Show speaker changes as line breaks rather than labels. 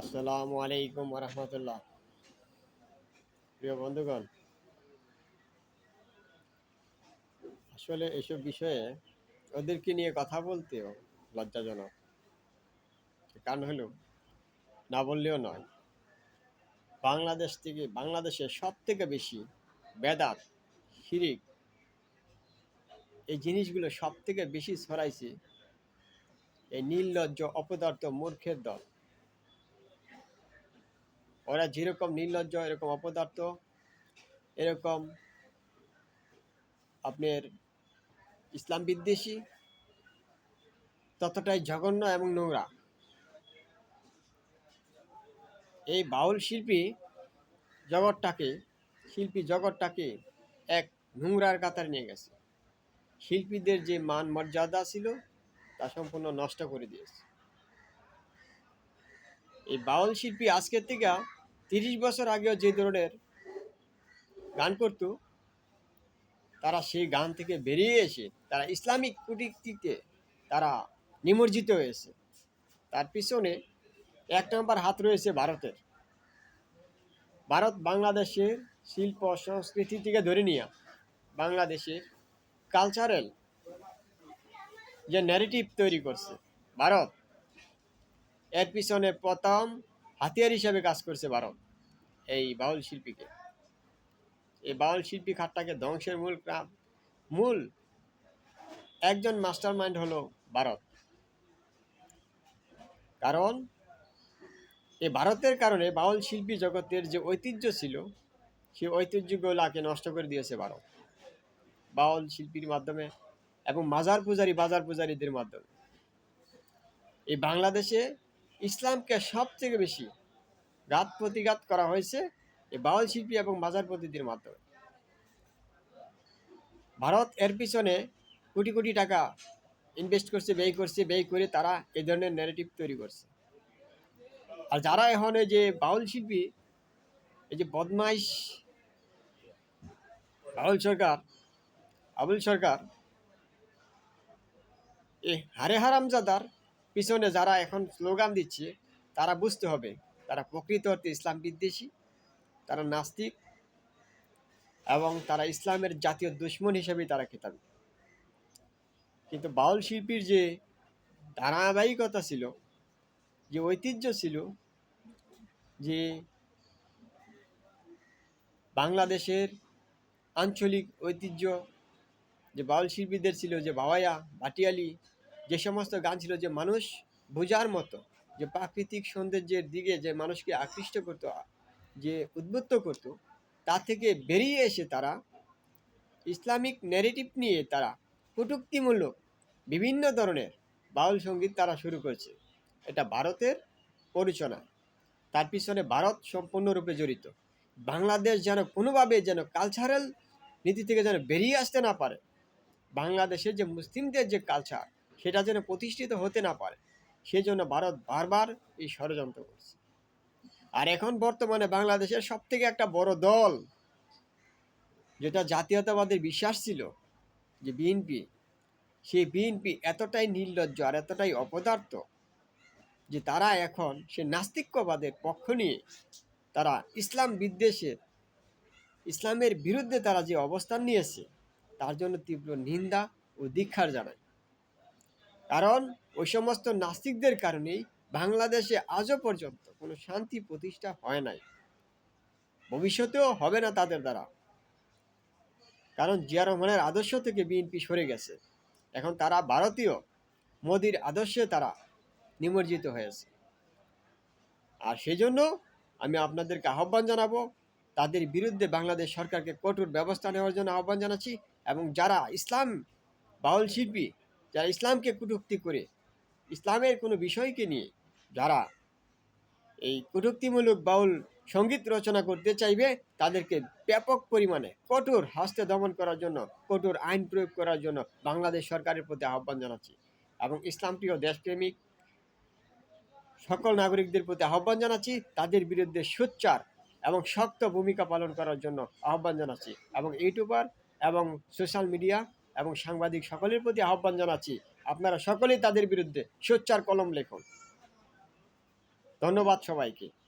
আসসালামু আলাইকুম রহমতুল্লাহ প্রিয় বন্ধুগণ, আসলে এসব বিষয়ে ওদেরকে নিয়ে কথা বলতেও লজ্জাজনক। কারণ হলো, না বললেও নয়, বাংলাদেশ থেকে বাংলাদেশে সব থেকে বেশি বেদাত, শিরিক, এই জিনিসগুলো সব থেকে বেশি ছড়াইছে এই নীললজ্জ অপদার্থ, মূর্খের দল। ওরা যেরকম নির্লজ্জ, এরকম অপদার্থ, এরকম আপনার ইসলাম বিদ্বেষী, ততটাই জঘন্য এবং নোংরা। এই বাউল শিল্পী জগৎটাকে শিল্পী জগৎটাকে এক নোংরার কাতার নিয়ে গেছে। শিল্পীদের যে মান মর্যাদা ছিল, তা সম্পূর্ণ নষ্ট করে দিয়েছে। এই বাউল শিল্পী আজকের থেকে তিরিশ বছর আগেও যে ধরনের গান করতো, তারা সেই গান থেকে বেরিয়ে এসে তারা ইসলামিক কুটিতে তারা নিমজ্জিত হয়েছে। তার পিছনে এক নম্বর হাত রয়েছে ভারতের। ভারত বাংলাদেশের শিল্প সংস্কৃতি থেকে ধরে নিয়ে বাংলাদেশের কালচারাল যে ন্যারেটিভ তৈরি করছে, ভারত এর পিছনে প্রথম হাতিয়ার হিসাবে কাজ করছে ভারত, এই বাউল শিল্পীকে। এই বাউল শিল্পী খাতটাকে ধ্বংসের মূল মূল একজন মাস্টার মাইন্ড হলো ভারত। কারণ, এই ভারতের কারণে বাউল শিল্পী জগতের যে ঐতিহ্য ছিল, সেই ঐতিহ্যগুলাকে নষ্ট করে দিয়েছে ভারত। বাউল শিল্পীর মাধ্যমে এবং মাজার পূজারী, বাজার পূজারীদের মাধ্যমে। এই বাংলাদেশে ইসলামকে সব থেকে বেশি ঘাত প্রতিঘাত করা হয়েছে এই বাউল শিল্পী এবং বাজার পদ্ধতির মাধ্যমে। ভারত এর পিছনে কোটি কোটি টাকা ইনভেস্ট করছে, ব্যয় করছে, ব্যয় করে তারা এই ধরনের ন্যারেটিভ তৈরি করছে। আর যারা এখন যে বাউল শিল্পী, এই যে বদমাইশ বাউল সরকার, আবুল সরকার এ হারে হারামজাদার পিছনে যারা এখন স্লোগান দিচ্ছে, তারা বুঝতে হবে, তারা প্রকৃত অর্থে ইসলাম বিদ্বেষী, তারা নাস্তিক এবং তারা ইসলামের জাতীয় দুশ্মন হিসেবেই তারা খেতাবে কিন্তু বাউল শিল্পীর যে ধারাবাহিকতা ছিল, যে ঐতিহ্য ছিল, যে বাংলাদেশের আঞ্চলিক ঐতিহ্য, যে বাউল শিল্পীদের ছিল যে বাবাইয়া, ভাটিয়ালি যে সমস্ত গান ছিল যে মানুষ বোঝার মতো, যে প্রাকৃতিক সৌন্দর্যের দিকে যে মানুষকে আকৃষ্ট করতো, যে উদ্বুদ্ধ করতো, তা থেকে বেরিয়ে এসে তারা ইসলামিক ন্যারেটিভ নিয়ে তারা কটুক্তিমূলক বিভিন্ন ধরনের বাউল সংগীত তারা শুরু করেছে। এটা ভারতের পরিচনা তার পিছনে ভারত সম্পূর্ণরূপে জড়িত। বাংলাদেশ যেন কোনোভাবে যেন কালচারাল নীতি থেকে যেন বেরিয়ে আসতে না পারে, বাংলাদেশের যে মুসলিমদের যে কালচার সেটা যেন প্রতিষ্ঠিত হতে না পারে, সেজন্য ভারত বারবার এই ষড়যন্ত্র করছে। আর এখন বর্তমানে বাংলাদেশের সব থেকে একটা বড় দল, যেটা জাতীয়তাবাদের বিশ্বাস ছিল, যে বিএনপি, সেই বিএনপি এতটাই নির্লজ্জ আর এতটাই অপদার্থ, যে তারা এখন সে নাস্তিক্যবাদের পক্ষ নিয়ে তারা ইসলাম বিদ্বেষের ইসলামের বিরুদ্ধে তারা যে অবস্থান নিয়েছে, তার জন্য তীব্র নিন্দা ও দীক্ষার জানায়। কারণ ওই সমস্ত নাস্তিকদের কারণেই বাংলাদেশে আজও পর্যন্ত কোনো শান্তি প্রতিষ্ঠা হয় নাই। ভবিষ্যতেও হবে না তাদের দ্বারা। কারণ জিয়া রহমানের আদর্শ থেকে বিএনপি সরে গেছে। এখন তারা ভারতীয় মোদির আদর্শে তারা নিমজ্জিত হয়েছে। আর সেই জন্য আমি আপনাদেরকে আহ্বান জানাব, তাদের বিরুদ্ধে বাংলাদেশ সরকারকে কঠোর ব্যবস্থা নেওয়ার জন্য আহ্বান জানাচ্ছি এবং যারা ইসলাম বাউল শিল্পী যারা ইসলামকে কটূক্তি করে, ইসলামের কোনো বিষয়কে নিয়ে যারা এই কটূক্তিমূলক বাউল সংগীত রচনা করতে চাইবে, তাদেরকে ব্যাপক পরিমাণে কঠোর হস্তে দমন করার জন্য, কঠোর আইন প্রয়োগ করার জন্য বাংলাদেশ সরকারের প্রতি আহ্বান জানাচ্ছি এবং ইসলামপ্রিয় দেশপ্রেমিক সকল নাগরিকদের প্রতি আহ্বান জানাচ্ছি, তাদের বিরুদ্ধে সোচ্চার এবং শক্ত ভূমিকা পালন করার জন্য আহ্বান জানাচ্ছি এবং ইউটিউবার এবং সোশ্যাল মিডিয়া এবং সাংবাদিক সকলের প্রতি আহ্বান জানাচ্ছি, আপনারা সকলেই তাদের বিরুদ্ধে সোচ্চার কলম লেখুন। ধন্যবাদ সবাইকে।